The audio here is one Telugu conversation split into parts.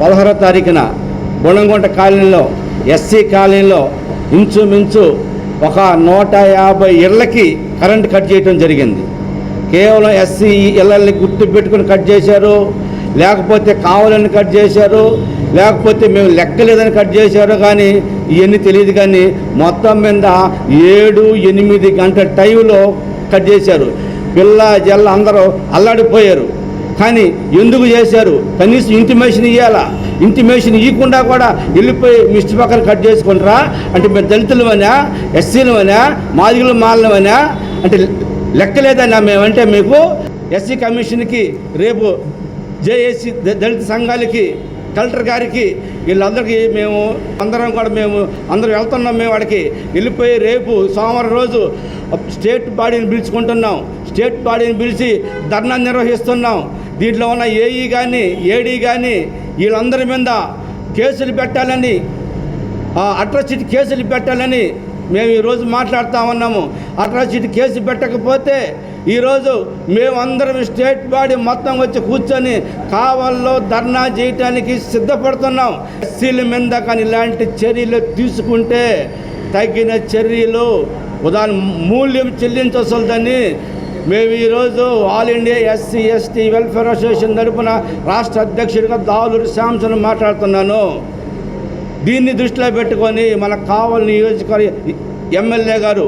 పదహారో తారీఖున బుణంగుంట కాలనీలో ఎస్సీ కాలనీలో ఇంచుమించు ఒక నూట యాభై ఇళ్ళకి కరెంట్ కట్ చేయటం జరిగింది. కేవలం ఎస్సీ ఇళ్ళని గుర్తు పెట్టుకుని కట్ చేశారు. లేకపోతే కావాలని కట్ చేశారు. లేకపోతే మేము లెక్కలేదని కట్ చేశారు కానీ ఇవన్నీ తెలియదు కానీ మొత్తం మీద ఏడు ఎనిమిది గంటల టైంలో కట్ చేశారు. పిల్ల జల్ల అందరూ అల్లాడిపోయారు. కానీ ఎందుకు చేశారు? కనీసం ఇంటిమేషన్ ఇవ్వాలా ఇంటిమేషన్ ఇవ్వకుండా కూడా వెళ్ళిపోయి మిస్టి పక్కన కట్ చేసుకుంటారా? అంటే మేము దళితులమనా? ఎస్సీలమనా? మాదిగులు మాలమనా అంటే లెక్కలేదన్నా మేమంటే మీకు ఎస్సీ కమిషన్కి రేపు జేఏసీ దళిత సంఘాలకి కలెక్టర్ గారికి వీళ్ళందరికీ మేము అందరం కూడా మేము అందరం వెళ్తున్నాం మేము వాడికి వెళ్ళిపోయి రేపు సోమవారం రోజు స్టేట్ బాడీని పిలుచుకుంటున్నాం. స్టేట్ బాడీని పిలిచి ధర్నా నిర్వహిస్తున్నాం. దీంట్లో ఉన్న ఏఈ కానీ ఏడీ కానీ వీళ్ళందరి మీద కేసులు పెట్టాలని అట్రాసిటీ కేసులు పెట్టాలని మేము ఈరోజు మాట్లాడుతూ ఉన్నాము. అట్రాసిటీ కేసు పెట్టకపోతే ఈరోజు మేమందరం స్టేట్ బాడీ మొత్తం వచ్చి కూర్చొని కావాల్లో ధర్నా చేయటానికి సిద్ధపడుతున్నాం. ఎస్సీల మీద కానీ ఇలాంటి చర్యలు తీసుకుంటే తగిన చర్యలు ఉదాహరణ మూల్యం చెల్లించవలసిందని మేము ఈరోజు all India SC ST welfare association తరపున రాష్ట్ర అధ్యక్షుడిగా దావులూరి శాంసన్ మాట్లాడుతున్నాను. దీన్ని దృష్టిలో పెట్టుకొని మనకు కావాలి నియోజకవర్గ ఎమ్మెల్యే గారు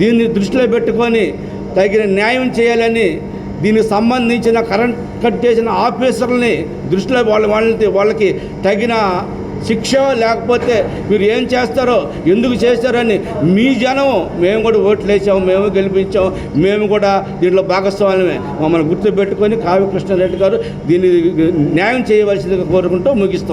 దీన్ని దృష్టిలో పెట్టుకొని తగిన న్యాయం చేయాలని దీనికి సంబంధించిన కరెంట్ కట్ చేసిన ఆఫీసర్లని దృష్టిలో వాళ్ళ వాళ్ళకి వాళ్ళకి తగిన శిక్ష లేకపోతే మీరు ఏం చేస్తారో ఎందుకు చేస్తారని మీ జనం మేము కూడా ఓట్లు వేసాము మేము గెలిపించాము మేము కూడా దీంట్లో భాగస్వామ్యమే. మమ్మల్ని గుర్తుపెట్టుకొని కావ్య కృష్ణారెడ్డి గారు దీన్ని న్యాయం చేయవలసిందిగా కోరుకుంటూ ముగిస్తున్నాం.